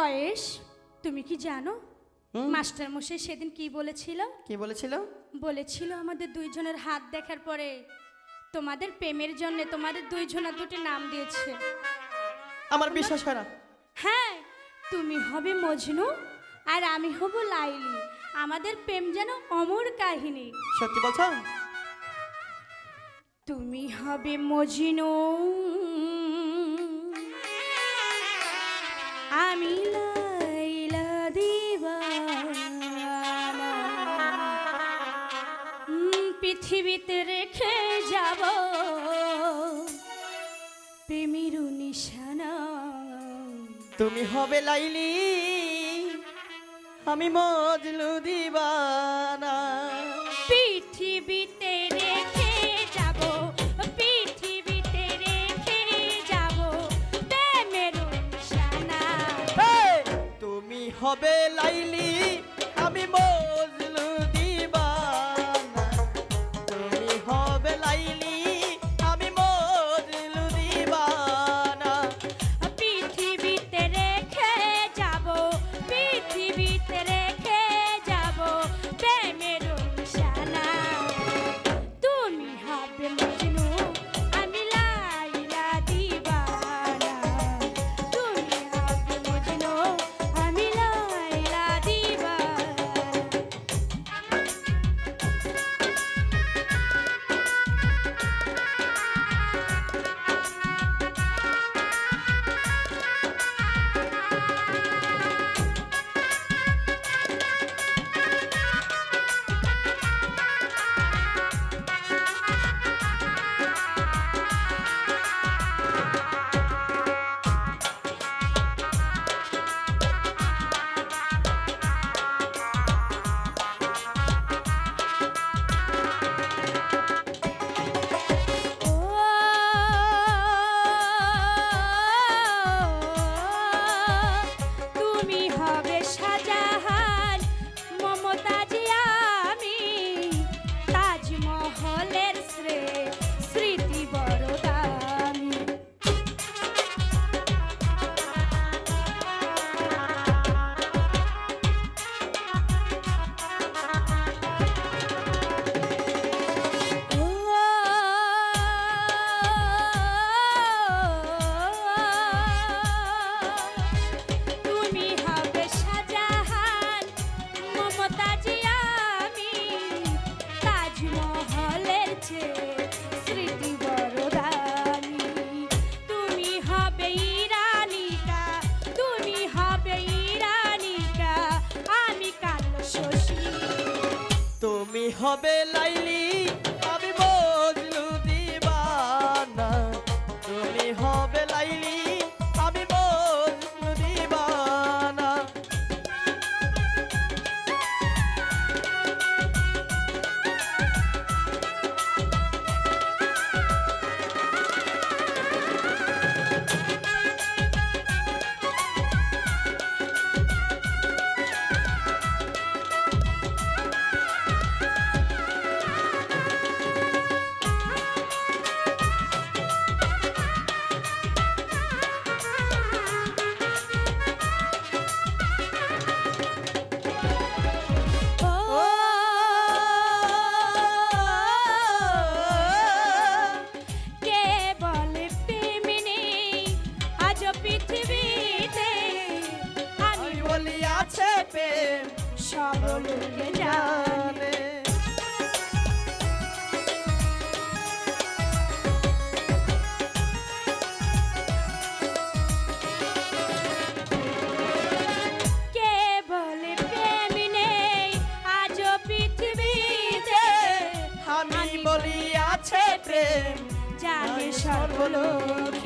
কয়েস তুমি কি জানো? মাস্টার মশাই সেদিন কি বলেছিল? কি বলেছিল? বলেছিল আমাদের দুইজনের হাত দেখার পরে তোমাদের প্রেমের জন্য তোমাদের দুইজনের দুটি নাম দিয়েছে। আমার বিশ্বাস হয় না। হ্যাঁ তুমি হবে মজনু আর আমি হব লাইলি। আমাদের প্রেম যেন অমর কাহিনী। সত্যি বলছো? তুমি হবে মজনু। আমি লাইলা দিবানা। পৃথিবীতে রেখে যাব। প্রেমের নিশানা। তুমি হবে লাইলি আমি মজলু দিবানা। হবে লাইলি আমি মজলু তুমি হবে লাইলি। বলে প্রেম নেই আজ পৃথিবীতে? আমি বলি আছে প্রেম জানে সর্বলোকে।